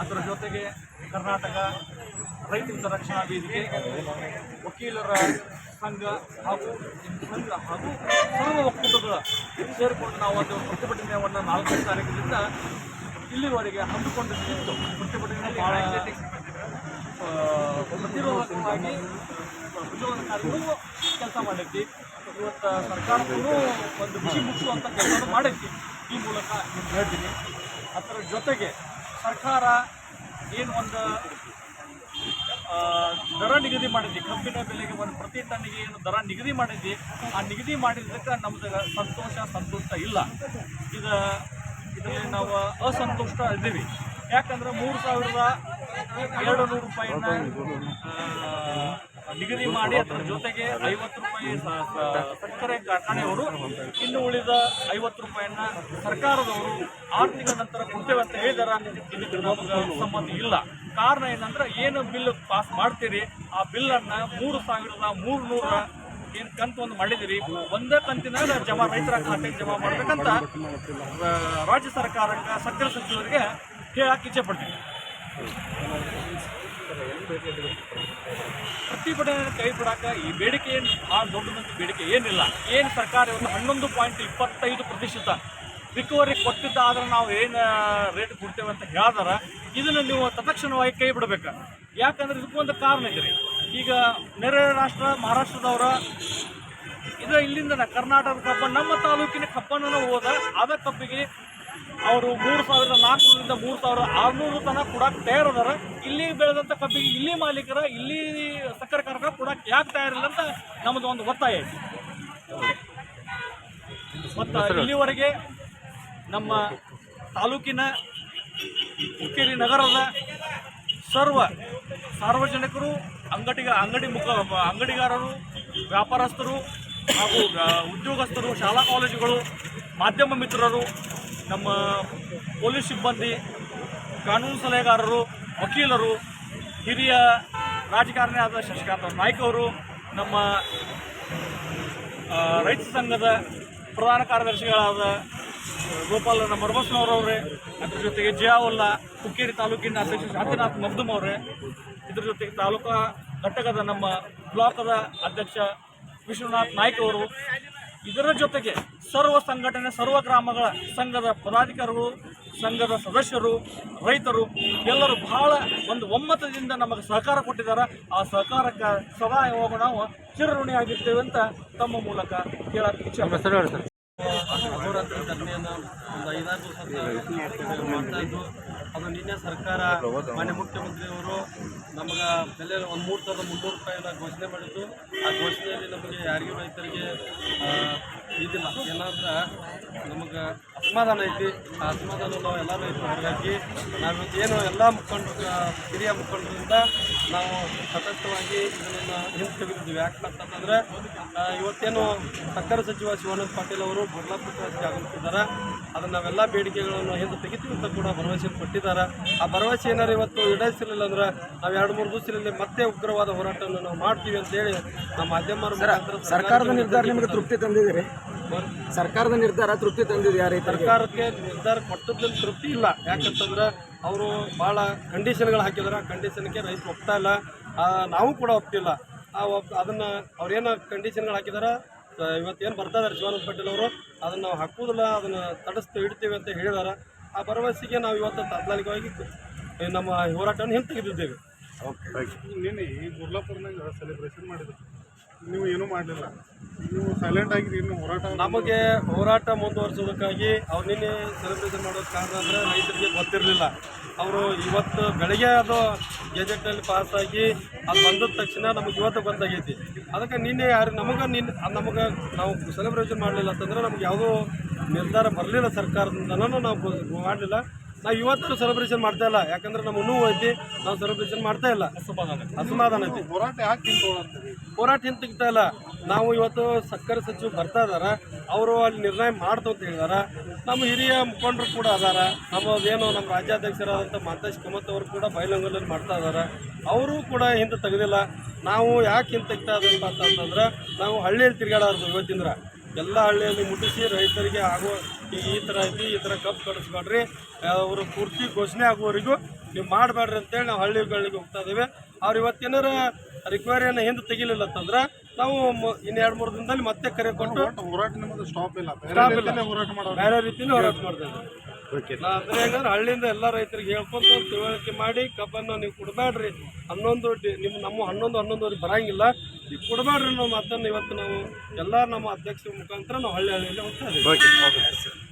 ಅದರ ಜೊತೆಗೆ ಕರ್ನಾಟಕ ರೈತ ಹಿತರಕ್ಷಣಾ ವೇದಿಕೆ, ವಕೀಲರ ಸಂಘ ಹಾಗೂ ಸಂಘ ಹಾಗೂ ಸರ್ವ ಒಕ್ಕೂಟಗಳ ಸೇರಿಕೊಂಡು ನಾವು ಒಂದು ಪ್ರತಿಭಟನೆಯನ್ನು ನಾಲ್ಕನೇ ತಾರೀಕಿನಿಂದ ಇಲ್ಲಿವರೆಗೆ ಹಮ್ಮಿಕೊಂಡಿದ್ದು ಪ್ರತಿಭಟನೆ ಭಾಳ ಪ್ರತಿರೋಧಕವಾಗಿ ಕೆಲಸ ಮಾಡೈತಿ. ಇವತ್ತು ಸರ್ಕಾರಕ್ಕೂ ಒಂದು ಬಿಸಿ ಮುಗಿಸುವಂಥ ಕೆಲಸ ಮಾಡೈತಿ. ಈ ಮೂಲಕ ಹೇಳ್ತೀನಿ. ಅದರ ಜೊತೆಗೆ ಸರ್ಕಾರ ಏನು ಒಂದು ದರ ನಿಗದಿ ಮಾಡಿದ್ವಿ ಕಬ್ಬಿನ ಬೆಲೆಗೆ ಒಂದು ಪ್ರತಿ ಟನ್ನಿಗೆ ಏನು ದರ ನಿಗದಿ ಮಾಡಿದ್ವಿ ಆ ನಿಗದಿ ಮಾಡಿದ್ದಕ್ಕೆ ನಮ್ದು ಸಂತೋಷ, ಸಂತುಷ್ಟ ಇಲ್ಲ. ಇದು, ಇದರಲ್ಲಿ ನಾವು ಅಸಂತುಷ್ಟ ಇದ್ದೀವಿ. ಯಾಕಂದ್ರೆ ಮೂರು ಸಾವಿರದ ಎರಡು ನೂರು ರೂಪಾಯಿನ ನಿಗದಿ ಮಾಡಿ ಅದರ ಜೊತೆಗೆ ಐವತ್ತು ರೂಪಾಯಿ ಸಕ್ಕರೆ ಕಾರ್ಖಾನೆಯವರು ಇನ್ನು ಉಳಿದ ಐವತ್ತು ರೂಪಾಯಿಯನ್ನ ಸರ್ಕಾರದವರು ಆರು ತಿಂಗಳ ನಂತರ ಕೊಡ್ತೇವೆ ಅಂತ ಹೇಳಿದಾರ. ಇದಕ್ಕೆ ನಮಗೆ ಸಂಬಂಧ ಇಲ್ಲ. ಕಾರಣ ಏನಂದ್ರೆ ಏನು ಬಿಲ್ ಪಾಸ್ ಮಾಡ್ತೀರಿ, ಆ ಬಿಲ್ಲನ್ನು ಮೂರು ಸಾವಿರದ ಮೂರು ನೂರ ಏನು ಕಂತು ಒಂದು ಮಾಡಿದಿರಿ. ಒಂದೇ ಕಂತಿನಾಗ ಜಮಾ ರೈತರ ಖಾತೆಗೆ ಜಮಾ ಮಾಡ್ಬೇಕಂತ ರಾಜ್ಯ ಸರ್ಕಾರಕ್ಕೆ ಸಕ್ಕರೆ ಸಚಿವರಿಗೆ ಹೇಳಕ್ಕೆ ಇಚ್ಛೆ ಪಡ್ತೀನಿ. ಪ್ರತಿಭಟನೆ ಕೈ ಬಿಡಾಕ ಈ ಬೇಡಿಕೆ ಏನು ಭಾಳ ದೊಡ್ಡದಂತ ಬೇಡಿಕೆ ಏನಿಲ್ಲ. ಏನು ಸರ್ಕಾರ ಇವತ್ತು ಹನ್ನೊಂದು ಪಾಯಿಂಟ್ ಇಪ್ಪತ್ತೈದು ಪ್ರತಿಶತ ರಿಕವರಿ ಕೊಟ್ಟಿದ್ದಾದ್ರೆ ನಾವು ಏನು ರೇಟ್ ಕೊಡ್ತೇವೆ ಅಂತ ಹೇಳಿದಾರ, ಇದನ್ನು ನೀವು ತತ್ಕ್ಷಣವಾಗಿ ಕೈ ಬಿಡಬೇಕು. ಯಾಕಂದ್ರೆ ಇದಕ್ಕೊಂದು ಕಾರಣ ಇದೆ ರೀ. ಈಗ ನೆರೆ ರಾಷ್ಟ್ರ, ಮಹಾರಾಷ್ಟ್ರದವರ ಇದು ಇಲ್ಲಿಂದ ಕರ್ನಾಟಕದ ಕಬ್ಬ, ನಮ್ಮ ತಾಲೂಕಿನ ಕಬ್ಬನ್ನ ಹೋದ ಅದ ಕಬ್ಬಿಗೆ ಅವರು ಮೂರು ಸಾವಿರದ ನಾಲ್ಕುನೂರಿಂದ ಮೂರು ಸಾವಿರದ ಆರುನೂರು ತನಕ ಕೊಡಕ್ಕೆ ತಯಾರದಾರ. ಇಲ್ಲಿ ಬೆಳೆದಂಥ ಕಬ್ಬಿಗೆ ಇಲ್ಲಿ ಮಾಲೀಕರ ಇಲ್ಲಿ ಸಕ್ಕರೆ ಕಾರ್ಖಾನೆ ಕೊಡಕ್ಕೆ ಯಾಕೆ ತಯಾರಿಲ್ಲ ಅಂತ ನಮ್ಮದು ಒಂದು ಒತ್ತಾಯ ಐತಿ. ಮತ್ತು ಇಲ್ಲಿವರೆಗೆ ನಮ್ಮ ತಾಲೂಕಿನ ಹುಕ್ಕೇರಿ ನಗರದ ಸರ್ವ ಸಾರ್ವಜನಿಕರು ಅಂಗಡಿಗ ಅಂಗಡಿ ಮುಖ ಅಂಗಡಿಗಾರರು ವ್ಯಾಪಾರಸ್ಥರು ಹಾಗೂ ಉದ್ಯೋಗಸ್ಥರು ಶಾಲಾ ಕಾಲೇಜುಗಳು ಮಾಧ್ಯಮ ಮಿತ್ರರು ನಮ್ಮ ಪೊಲೀಸ್ ಸಿಬ್ಬಂದಿ, ಕಾನೂನು ಸಲಹೆಗಾರರು, ವಕೀಲರು, ಹಿರಿಯ ರಾಜಕಾರಣಿ ಆದ ಶಶಿಕಾಂತ ನಾಯ್ಕ ಅವರು, ನಮ್ಮ ರೈತ ಸಂಘದ ಪ್ರಧಾನ ಕಾರ್ಯದರ್ಶಿಗಳಾದ ಗೋಪಾಲ ಮರ್ಬಸ್ನವರವ್ರೆ ಅದ್ರ ಜೊತೆಗೆ ಜಯಾವಲ್ಲ ಹುಕ್ಕೇರಿ ತಾಲೂಕಿನ ಅಧ್ಯಕ್ಷ ಶಾಂತಿನಾಥ್ ಮಗ್ದುಮ್ ಅವರೇ, ಇದ್ರ ಜೊತೆಗೆ ತಾಲೂಕಾ ಘಟಕದ ನಮ್ಮ ಬ್ಲಾಕದ ಅಧ್ಯಕ್ಷ ವಿಶ್ವನಾಥ್ ನಾಯ್ಕ ಅವರು ಇದರ ಜೊತೆಗೆ ಸರ್ವ ಸಂಘಟನೆ ಸರ್ವ ಗ್ರಾಮಗಳ ಸಂಘದ ಪದಾಧಿಕಾರಿಗಳು ಸಂಘದ ಸದಸ್ಯರು ರೈತರು ಎಲ್ಲರೂ ಬಹಳ ಒಂದು ಒಮ್ಮತದಿಂದ ನಮಗೆ ಸಹಕಾರ ಕೊಟ್ಟಿದ್ದಾರೆ. ಆ ಸಹಕಾರಕ್ಕೆ ಸದಾ ಯಾವಾಗ ನಾವು ಚಿರಋಣಿಯಾಗಿರ್ತೇವೆ ಅಂತ ತಮ್ಮ ಮೂಲಕ ಕೇಳಕ್ಕೆ ಇಚ್ಛೆ ಅಹೋರಾತ್ರಿ ಧರಣಿಯನ್ನು ಒಂದು ಐದಾರು ದಿವಸ ಮಾಡ್ತಾ ಇದ್ದು ಅದು ನಿನ್ನೆ ಸರ್ಕಾರ ಮಾನ್ಯ ಮುಖ್ಯಮಂತ್ರಿಯವರು ನಮಗೆ ಬೆಲೆ ಒಂದು ಮೂರು ಸಾವಿರದ ಮುನ್ನೂರು ರೂಪಾಯಿನ ಘೋಷಣೆ ಮಾಡಿದ್ದು ಆ ಘೋಷಣೆಯಲ್ಲಿ ನಮಗೆ ಯಾರಿಗೂ ರೈತರಿಗೆ ಇದಿಲ್ಲ. ಏನಂದ್ರೆ ನಮಗೆ ಅಸಮಾಧಾನ ಐತಿ. ಆ ಅಸಮಾಧಾನ ನಾವು ಎಲ್ಲ ರೈತರು ಹೊರಗಾಗಿ ನಾವು ಏನು ಎಲ್ಲ ಮುಖಂಡ ಹಿರಿಯ ಮುಖಂಡರಿಂದ ನಾವು ಸತತವಾಗಿ ಇದನ್ನು ಹಿಂತೆಗೆದಿದ್ದೀವಿ ಆ, ಇವತ್ತೇನು ಸಕ್ಕರೆ ಸಚಿವ ಶಿವಾನಂದ ಪಾಟೀಲ್ ಅವರು ಬದಲಾಪುರಕ್ಕೆ ಆಗಮಿಸಿದ್ದಾರೆ. ಅದನ್ನು ನಾವೆಲ್ಲ ಬೇಡಿಕೆಗಳನ್ನು ಹಿಂದೆ ತೆಗಿತೀವಿ ಅಂತ ಕೂಡ ಭರವಸೆ ಕೊಟ್ಟಿದ್ದಾರೆ. ಆ ಭರವಸೆ ಏನಾರು ಇವತ್ತು ಈಡೇರಿಸಿರಲಿಲ್ಲ ಅಂದ್ರೆ ನಾವು ಎರಡು ಮೂರು ದಿವಸದಲ್ಲಿ ಮತ್ತೆ ಉಗ್ರವಾದ ಹೋರಾಟವನ್ನು ನಾವು ಮಾಡ್ತೀವಿ ಅಂತೇಳಿ ನಮ್ಮ ಮಾಧ್ಯಮರು ಮುಖಾಂತರ ಸರ್ಕಾರದ ನಿರ್ಧಾರ ನಿಮಗೆ ತೃಪ್ತಿ ತಂದಿದ್ದೀರಿ? ಸರ್ಕಾರದ ನಿರ್ಧಾರ ತೃಪ್ತಿ ತಂದಿದ್ದೀರಿ ರೈತರಿಗೆ ಸರ್ಕಾರಕ್ಕೆ ನಿರ್ಧಾರ ಕೊಟ್ಟದ್ರಲ್ಲಿ ತೃಪ್ತಿ ಇಲ್ಲ. ಯಾಕಂತಂದ್ರೆ ಅವರು ಭಾಳ ಕಂಡೀಷನ್ಗಳು ಹಾಕಿದಾರೆ. ಆ ಕಂಡೀಷನ್ಗೆ ರೈತರು ಒಪ್ತಾ ಇಲ್ಲ. ನಾವು ಕೂಡ ಒಪ್ತಿಲ್ಲ. ಆ ಒಪ್ ಅದನ್ನು ಅವ್ರೇನು ಕಂಡೀಷನ್ಗಳು ಹಾಕಿದಾರೆ? ಇವತ್ತೇನು ಬರ್ತಾ ಇದ್ದಾರೆ ಶಿವಾನಂದ ಪಟೇಲ್ ಅವರು? ಅದನ್ನು ನಾವು ಹಾಕೋದಿಲ್ಲ ಅದನ್ನು ತಡಿಸ್ತು ಇಡ್ತೀವಿ ಅಂತ ಹೇಳಿದಾರೆ. ಆ ಭರವಸೆಗೆ ನಾವು ಇವತ್ತು ತಾತ್ಕಾಲಿಕವಾಗಿ ನಮ್ಮ ಹೋರಾಟವನ್ನು ಹಿಂತೆಗೆದಿದ್ದೇವೆ. ನಿನ್ನೆ ಈ ಗುರ್ಲಾಪುರ್ನಾಗ ಸೆಲೆಬ್ರೇಷನ್ ಮಾಡಿದ್ರು. ನೀವು ಏನೂ ಮಾಡಲಿಲ್ಲ. ನೀವು ಸೈಲೆಂಟ್ ಆಗಿರಿ ಇನ್ನು ಹೋರಾಟ ನಮಗೆ ಹೋರಾಟ ಮುಂದುವರಿಸೋದಕ್ಕಾಗಿ ಅವ್ರು ನಿನ್ನೆ ಸೆಲೆಬ್ರೇಷನ್ ಮಾಡೋದು ಕಾರಣ ಅಂದರೆ ರೈತರಿಗೆ ಗೊತ್ತಿರಲಿಲ್ಲ. ಅವರು ಇವತ್ತು ಬೆಳಗ್ಗೆ ಅದು ಗೆಜೆಟ್ನಲ್ಲಿ ಪಾಸಾಗಿ ಅದು ಬಂದ ತಕ್ಷಣ ನಮಗೆ ಇವತ್ತು ಗೊತ್ತಾಗೈತಿ. ಅದಕ್ಕೆ ನಿನ್ನೆ ಯಾರು ನಮಗೆ ನಿನ್ನೆ ನಮಗೆ ನಾವು ಸೆಲೆಬ್ರೇಷನ್ ಮಾಡಲಿಲ್ಲ ಅಂತಂದ್ರೆ ನಮ್ಗೆ ಯಾವುದೋ ನಿರ್ಧಾರ ಬರಲಿಲ್ಲ ಸರ್ಕಾರದಿಂದನೂ ನಾವು ಮಾಡಲಿಲ್ಲ. ನಾವು ಇವತ್ತು ಸೆಲೆಬ್ರೇಷನ್ ಮಾಡ್ತಾ ಇಲ್ಲ. ಯಾಕಂದ್ರೆ ನಮ್ಮ ನೋವು ಐತಿ, ನಾವು ಸೆಲೆಬ್ರೇಷನ್ ಮಾಡ್ತಾ ಇಲ್ಲ. ಅಸಮಾಧಾನ ಐತಿ. ಹೋರಾಟ ಯಾಕೆ ಹೋರಾಟ ಹಿಂತಿಗ್ತಾ ಇಲ್ಲ. ನಾವು ಇವತ್ತು ಸಕ್ಕರೆ ಸಚಿವ ಬರ್ತಾ ಇದಾರ. ಅವರು ಅಲ್ಲಿ ನಿರ್ಣಯ ಮಾಡ್ತು ಅಂತ ಹೇಳಿದಾರ. ನಮ್ಮ ಹಿರಿಯ ಮುಖಂಡರು ಕೂಡ ಅದಾರ. ನಮ್ಮದೇನು ನಮ್ಮ ರಾಜ್ಯಾಧ್ಯಕ್ಷರಾದಂಥ ಮಾತಾಶ್ ಕಮತ್ ಅವರು ಕೂಡ ಬಯಲಂಗಲಲ್ಲಿ ಮಾಡ್ತಾ ಇದಾರ. ಅವರು ಕೂಡ ಹಿಂದೆ ತೆಗೆದಿಲ್ಲ. ನಾವು ಯಾಕೆ ಹಿಂದೆ ತೆಗ್ತಾ ಇದ್ದಂತ ಅಂತಂದ್ರೆ, ನಾವು ಹಳ್ಳಿಯಲ್ಲಿ ತಿರುಗಾಡೋದು ಇವತ್ತಿಂದ್ರ ಎಲ್ಲ ಹಳ್ಳಿಯಲ್ಲಿ ಮುಟ್ಟಿಸಿ ರೈತರಿಗೆ ಆಗುವ ಈ ಥರ ಐತಿ ಈ ಥರ ಕಬ್ಬು ಕಡಿಸ್ಬೇಡ್ರಿ. ಅವರು ಪೂರ್ತಿ ಘೋಷಣೆ ಆಗುವವರೆಗೂ ನೀವು ಮಾಡಬೇಡ್ರಿ ಅಂತೇಳಿ ನಾವು ಹಳ್ಳಿಗಳಿಗೆ ಹೋಗ್ತಾ ಇದ್ದೀವಿ. ಅವ್ರು ಇವತ್ತೇನಾರ ರಿಕ್ವೈರಿಯನ್ನು ಹಿಂದೆ ತೆಗಿಲಿಲ್ಲ ಅಂತಂದ್ರೆ ನಾವು ಇನ್ನು ಎರಡು ಮೂರು ದಿನದಲ್ಲಿ ಮತ್ತೆ ಕರೆ ಕೊಟ್ಟು ಹೋರಾಟ ಸ್ಟಾಪ್ ಇಲ್ಲ. ಬೇರೆ Stop ಇಲ್ಲ. ಹೋರಾಟ ಮಾಡೋದು ಬೇರೆ ರೀತಿಯಲ್ಲಿ ಹೋರಾಟ ಮಾಡ್ತಾ ಇದ್ದೀವಿ. ನಾ ಅಂದ್ರೆ ಹೆಂಗಂದ್ರೆ ಹಳ್ಳಿಯಿಂದ ಎಲ್ಲ ರೈತರಿಗೆ ಹೇಳ್ಕೊಂಡು ತಿಳುವಳಿಕೆ ಮಾಡಿ ಕಬ್ಬನ್ನು ನೀವು ಕೊಡಬೇಡ್ರಿ. ಹನ್ನೊಂದು ನಿಮ್ಮ ನಮ್ಮ ಹನ್ನೊಂದು ಹನ್ನೊಂದುವರೆಗೆ ಬರಂಗಿಲ್ಲ. ನೀವು ಕೊಡಬೇಡ್ರಿ ನಾವು ಮಾತನ್ನು ಇವತ್ತು ನಾವು ಎಲ್ಲ ನಮ್ಮ ಅಧ್ಯಕ್ಷರ ಮುಖಾಂತರ ನಾವು ಹಳ್ಳಿ ಹಳ್ಳಿಯಲ್ಲಿ ಹೋಗ್ತಾ ಇದ್ದೀವಿ